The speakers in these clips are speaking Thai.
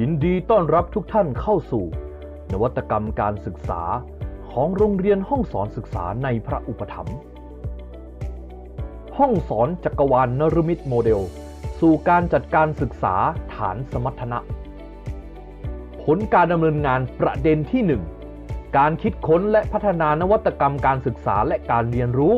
ยินดีต้อนรับทุกท่านเข้าสู่ นวัตกรรมการศึกษาของโรงเรียนห้องสอนศึกษาในพระอุปถัมภ์ห้องสอนจักรวาลนรมิตโมเดล สู่การจัดการศึกษาฐานสมรรถนะ ผลการดำเนินงานประเด็นที่ 1 การคิดค้นและพัฒนานวัตกรรมการศึกษาและการเรียนรู้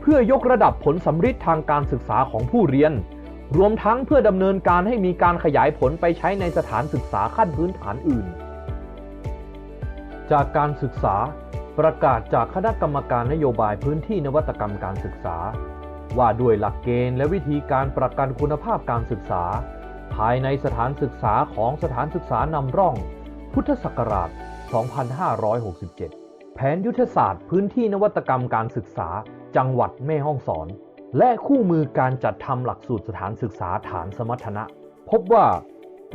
เพื่อยกระดับผลสำฤทธิ์ทางการศึกษาของผู้เรียน รวมทั้งเพื่อดำเนินการให้มีการขยายผลไปใช้ในสถานศึกษาขั้นพื้นฐานอื่น จากการศึกษาประกาศจากคณะกรรมการนโยบายพื้นที่นวัตกรรมการศึกษา ว่าด้วยหลักเกณฑ์และวิธีการประกันคุณภาพการศึกษา ภายในสถานศึกษาของสถานศึกษานำร่อง พุทธศักราช 2567 แผนยุทธศาสตร์พื้นที่นวัตกรรมการศึกษา จังหวัดแม่ฮ่องสอน และคู่มือการจัดทำหลักสูตรสถานศึกษาฐานสมรรถนะ พบว่า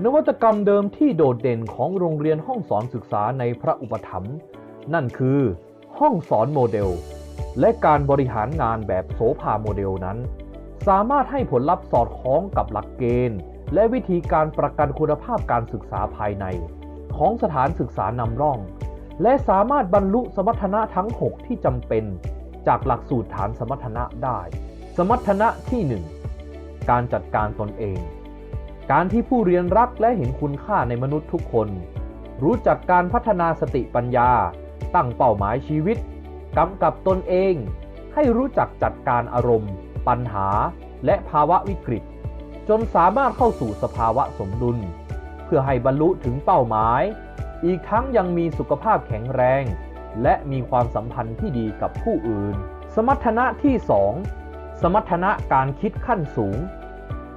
นวัตกรรมเดิมที่โดดเด่นของโรงเรียนห้องสอนศึกษาในพระอุปถัมภ์นั่นคือห้องสอนโมเดล และการบริหารงานแบบโสภาโมเดลนั้น สามารถให้ผลลัพธ์สอดคล้องกับหลักเกณฑ์ และวิธีการประกันคุณภาพการศึกษาภายใน ของสถานศึกษานำร่อง และสามารถบรรลุสมรรถนะทั้ง 6 ที่จำเป็น จากหลักสูตรฐานสมรรถนะได้ สมรรถนะที่ 1 การจัดการตนเอง การที่ผู้เรียนรักและเห็นคุณค่าในมนุษย์ทุกคน รู้จักการพัฒนาสติปัญญา ตั้งเป้าหมายชีวิตกำกับตนเอง ให้รู้จักจัดการอารมณ์ ปัญหา และภาวะวิกฤต จนสามารถเข้าสู่สภาวะสมดุล เพื่อให้บรรลุถึงเป้าหมาย อีกทั้งยังมีสุขภาพแข็งแรง และมีความสัมพันธ์ที่ดีกับผู้อื่น สมรรถนะที่ 2 สมรรถนะการคิดขั้นสูง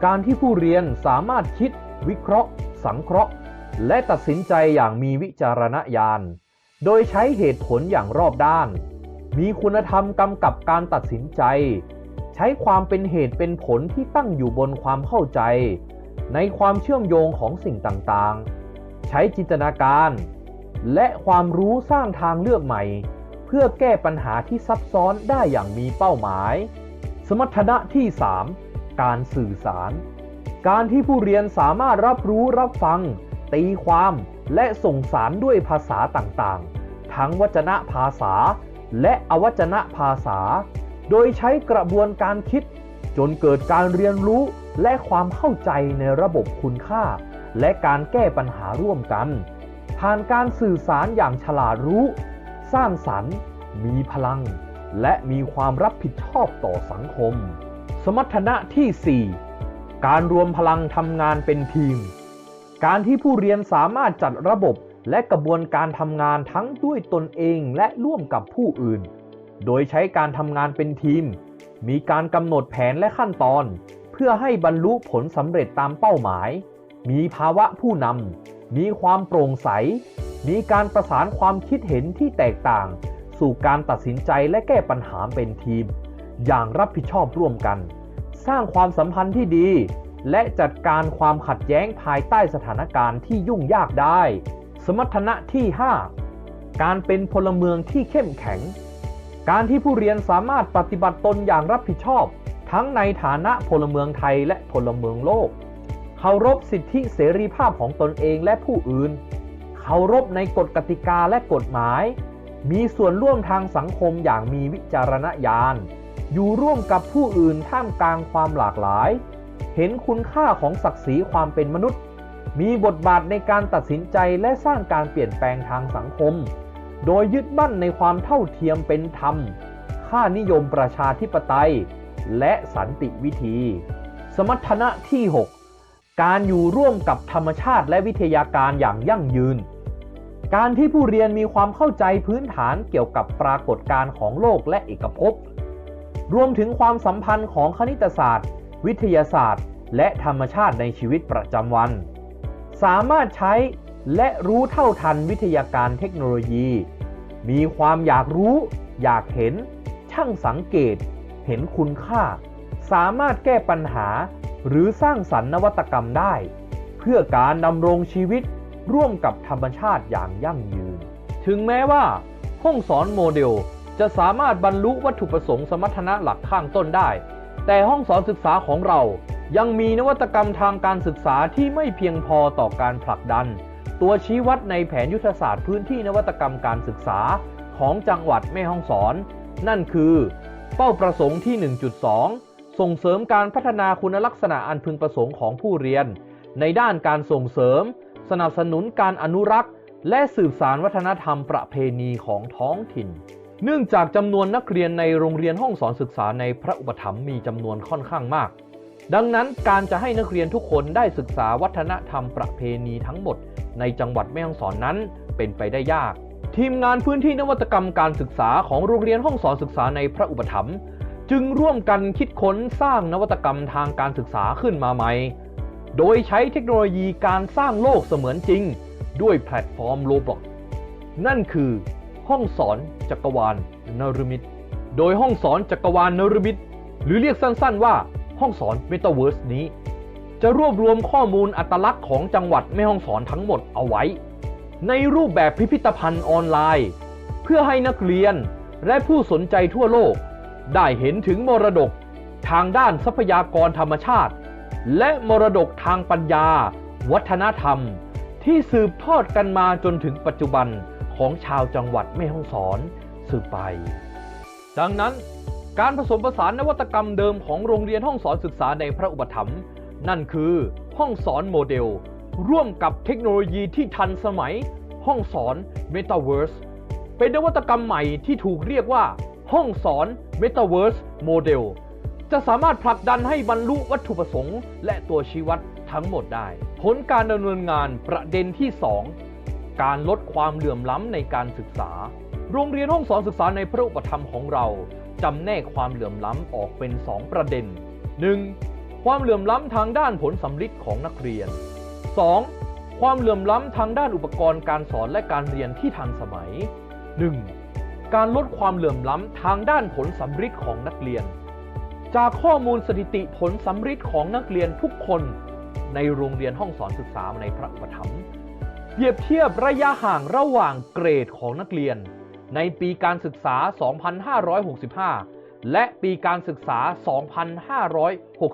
การที่ผู้เรียนสามารถคิด วิเคราะห์ สังเคราะห์ และตัดสินใจอย่างมีวิจารณญาณ โดยใช้เหตุผลอย่างรอบด้าน มีคุณธรรมกำกับการตัดสินใจ ใช้ความเป็นเหตุเป็นผลที่ตั้งอยู่บนความเข้าใจ ในความเชื่อมโยงของสิ่งต่างๆ ใช้จินตนาการ และความรู้สร้างทางเลือกใหม่ เพื่อแก้ปัญหาที่ซับซ้อนได้อย่างมีเป้าหมาย สมรรถนะที่ 3 การสื่อสาร การที่ผู้เรียนสามารถรับรู้รับฟัง ตีความและส่งสารด้วยภาษาต่างๆ ทั้งวจนะภาษา และอวจนะภาษา โดยใช้กระบวนการคิด จนเกิดการเรียนรู้และความเข้าใจในระบบคุณค่า และการแก้ปัญหาร่วมกัน ผ่านการสื่อสารอย่างฉลาดรู้ สร้างสรรค์ มีพลัง และมีความรับผิดชอบต่อสังคม สมรรถนะที่ 4 การรวมพลังทำงานเป็นทีม การที่ผู้เรียนสามารถจัดระบบและกระบวนการทำงานทั้งด้วยตนเองและร่วมกับผู้อื่น โดยใช้การทำงานเป็นทีม มีการกำหนดแผนและขั้นตอน เพื่อให้บรรลุผลสำเร็จตามเป้าหมาย มีภาวะผู้นำมีความโปร่งใส มีการประสานความคิดเห็นที่แตกต่าง สู่การตัดสินใจและแก้ปัญหาเป็นทีม อย่างรับผิดชอบร่วมกัน สร้างความสัมพันธ์ที่ดี และจัดการความขัดแย้งภายใต้สถานการณ์ที่ยุ่งยากได้ สมรรถนะที่ 5 การเป็นพลเมืองที่เข้มแข็ง การที่ผู้เรียนสามารถปฏิบัติตนอย่างรับผิดชอบ ทั้งในฐานะพลเมืองไทยและพลเมืองโลกเคารพสิทธิเสรีภาพของตนเองและผู้อื่น เคารพในกฎกติกาและกฎหมาย มีส่วนร่วมทางสังคมอย่างมีวิจารณญาณ อยู่ร่วมกับผู้อื่นท่ามกลางความหลากหลาย เห็นคุณค่าของศักดิ์ศรีความเป็นมนุษย์ มีบทบาทในการตัดสินใจและสร้างการเปลี่ยนแปลงทางสังคม โดยยึดมั่นในความเท่าเทียมเป็นธรรม ค่านิยมประชาธิปไตย และสันติวิธี สมรรถนะที่ 6 การอยู่ร่วมกับธรรมชาติและวิทยาการอย่างยั่งยืน การที่ผู้เรียนมีความเข้าใจพื้นฐานเกี่ยวกับปรากฏการณ์ของโลกและเอกภพ รวมถึงความสัมพันธ์ของคณิตศาสตร์ วิทยาศาสตร์ และธรรมชาติในชีวิตประจำวัน สามารถใช้และรู้เท่าทันวิทยาการเทคโนโลยี มีความอยากรู้ อยากเห็น ช่างสังเกต เห็นคุณค่า สามารถแก้ปัญหา หรือสร้างสรรค์นวัตกรรมได้ เพื่อการดำรงชีวิต ร่วมกับธรรมชาติอย่างยั่งยืน ถึงแม้ว่า ห้องสอนโมเดลจะสามารถบรรลุวัตถุประสงค์สมรรถนะหลักข้างต้นได้ แต่ห้องสอนศึกษาของเรายังมีนวัตกรรมทางการศึกษาที่ไม่เพียงพอต่อการผลักดัน ตัวชี้วัดในแผนยุทธศาสตร์พื้นที่นวัตกรรมการศึกษาของจังหวัดแม่ฮ่องสอน นั่นคือ เป้าประสงค์ที่ 1.2 ส่งเสริมการพัฒนาคุณลักษณะอันพึงประสงค์ของผู้เรียน ในด้านการส่งเสริม สนับสนุนการอนุรักษ์ และสืบสารวัฒนธรรมประเพณีของท้องถิ่น เนื่องจากจำนวนนักเรียนในโรงเรียนห้องสอนศึกษาในพระอุปถัมภ์มีจำนวนค่อนข้างมาก ดังนั้นการจะให้นักเรียนทุกคนได้ศึกษาวัฒนธรรมประเพณีทั้งหมด ในจังหวัดแม่ฮ่องสอนนั้นเป็นไปได้ยาก ทีมงานพื้นที่นวัตกรรมการศึกษาของโรงเรียนห้องสอนศึกษาในพระอุปถัมภ์จึงร่วมกันคิดค้นสร้างนวัตกรรมทางการศึกษาขึ้นมาใหม่ โดยใช้เทคโนโลยีการสร้างโลกเสมือนจริง ด้วยแพลตฟอร์มโลบล็อกนั่นคือห้องสอนจักรวาลนรมิตโดยห้องสอนจักรวาลนรมิตหรือเรียกสั้นๆว่าห้องสอนเมตาเวิร์สนี้ จะรวบรวมข้อมูลอัตลักษณ์ของจังหวัดแม่ฮ่องสอนทั้งหมดเอาไว้ ในรูปแบบพิพิธภัณฑ์ออนไลน์ เพื่อให้นักเรียนและผู้สนใจทั่วโลก ได้เห็นถึงมรดก ทางด้านทรัพยากรธรรมชาติ และมรดกทางปัญญา วัฒนธรรม ที่สืบทอดกันมาจนถึงปัจจุบันของชาวจังหวัดแม่ฮ่องสอนสืบไป ดังนั้นการผสมผสานนวัตกรรมเดิมของโรงเรียนห้องสอนศึกษาในพระอุปถัมภ์นั่นคือห้องสอนโมเดล ร่วมกับเทคโนโลยีที่ทันสมัย ห้องสอน Metaverse เป็นนวัตกรรมใหม่ที่ถูกเรียกว่า ห้องสอน Metaverse Model จะสามารถผลักดันให้บรรลุวัตถุประสงค์ และตัวชี้วัดทั้งหมดได้ ผลการดำเนินงานประเด็นที่ 2 การลดความเหลื่อมล้ำในการศึกษา โรงเรียนห้องสอนศึกษาในพระอุปถัมของเราจำแนกความเหลื่อมล้ำออกเป็น 2 ประเด็น 1. ความเหลื่อมล้ำทางด้านผลสำลิดของนักเรียน 2. ความเหลื่อมล้ำทางด้านอุปกรณ์การสอนและการเรียนที่ทันสมัย 1. การลดความเหลื่อมล้ำทางด้านผลสำลิดของนักเรียน จากข้อมูลสถิติผลสำลิดของนักเรียนทุกคนในโรงเรียนห้องสอนศึกษาในพระอุปถัมเปรียบเทียบระยะห่างระหว่างเกรดของนักเรียน ในปีการศึกษา 2565 และปีการศึกษา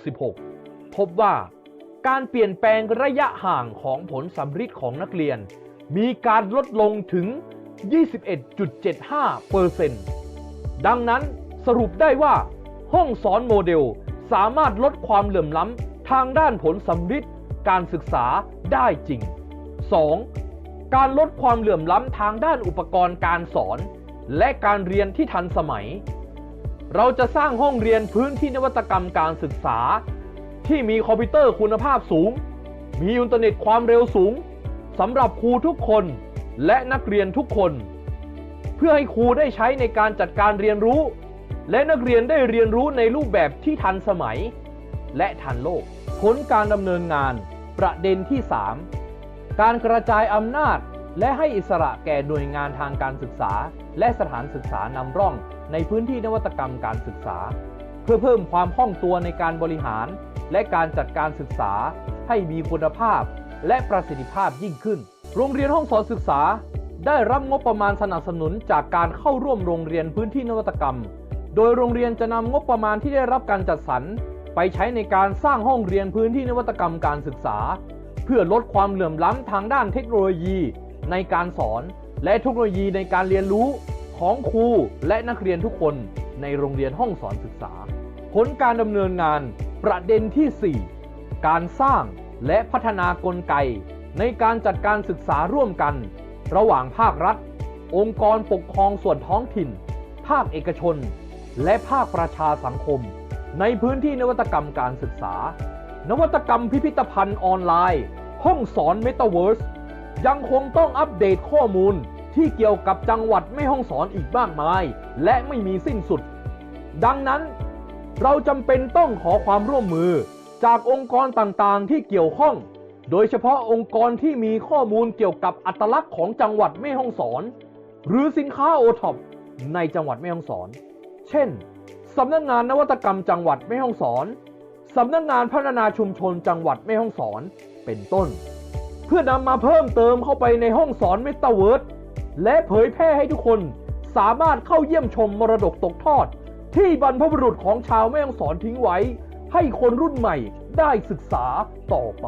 2566 พบว่าการเปลี่ยนแปลงระยะห่างของผลสำลิดของนักเรียน มีการลดลงถึง 21.75%ดังนั้นสรุปได้ว่า ห้องสอนโมเดล สามารถลดความเหลื่อมล้ำทางด้านผลสำลิดการศึกษาได้จริง 2. การลดความเหลื่อมล้ำทางด้านอุปกรณ์การสอน และการเรียนที่ทันสมัย เราจะสร้างห้องเรียนพื้นที่นวัตกรรมการศึกษา ที่มีคอมพิวเตอร์คุณภาพสูง มีอินเทอร์เน็ตความเร็วสูงสำหรับครูทุกคนและนักเรียนทุกคน เพื่อให้ครูได้ใช้ในการจัดการเรียนรู้ และนักเรียนได้เรียนรู้ในรูปแบบที่ทันสมัย และทันโลก ผลการดำเนินงานประเด็นที่ 3 การกระจายอำนาจและให้อิสระแก่หน่วยงานทางการศึกษา และสถานศึกษานำร่องในพื้นที่นวัตกรรมการศึกษา เพื่อเพิ่มความคล่องตัวในการบริหาร และการจัดการศึกษาให้มีคุณภาพ และประสิทธิภาพยิ่งขึ้น โรงเรียนห้องสอนศึกษา ได้รับงบประมาณสนับสนุนจากการเข้าร่วมโรงเรียนพื้นที่นวัตกรรม โดยโรงเรียนจะนำงบประมาณที่ได้รับการจัดสรร ไปใช้ในการสร้างห้องเรียนพื้นที่นวัตกรรมการศึกษา เพื่อลดความเหลื่อมล้ำทางด้านเทคโนโลยีในการสอน และเทคโนโลยีในการเรียนรู้ของครูและนักเรียนทุกคนในโรงเรียนห้องสอนศึกษา ผลการดำเนินงานประเด็นที่ 4 การสร้างและพัฒนากลไก ในการจัดการศึกษาร่วมกัน ระหว่างภาครัฐ องค์กรปกครองส่วนท้องถิ่น ภาคเอกชน และภาคประชาสังคม ในพื้นที่นวัตกรรมการศึกษา นวัตกรรมพิพิธภัณฑ์ออนไลน์ ห้องสอน Metaverse ยังคงต้องอัปเดตข้อมูลที่เกี่ยวกับจังหวัดแม่ห้องสอนอีกมากมาย และไม่มีสิ้นสุด ดังนั้น เราจำเป็นต้องขอความร่วมมือจากองค์กรต่างๆ ที่เกี่ยวข้อง โดยเฉพาะองค์กรที่มีข้อมูลเกี่ยวกับอัตลักษณ์ของจังหวัดแม่ฮ่องสอน หรือสินค้าโอท็อปในจังหวัดแม่ฮ่องสอน เช่นสำนักงานนวัตกรรมจังหวัดแม่ฮ่องสอนสำนักงานพัฒนาชุมชนจังหวัดแม่ฮ่องสอนเป็นต้น เพื่อนำมาเพิ่มเติมเข้าไปในห้องสอนเมตาเวิร์สและเผยแพร่ให้ทุกคนสามารถเข้าเยี่ยมชมมรดกตกทอด ที่บรรพบุรุษของชาวแม่ฮ่องสอนทิ้งไว้ ให้คนรุ่นใหม่ได้ศึกษาต่อไป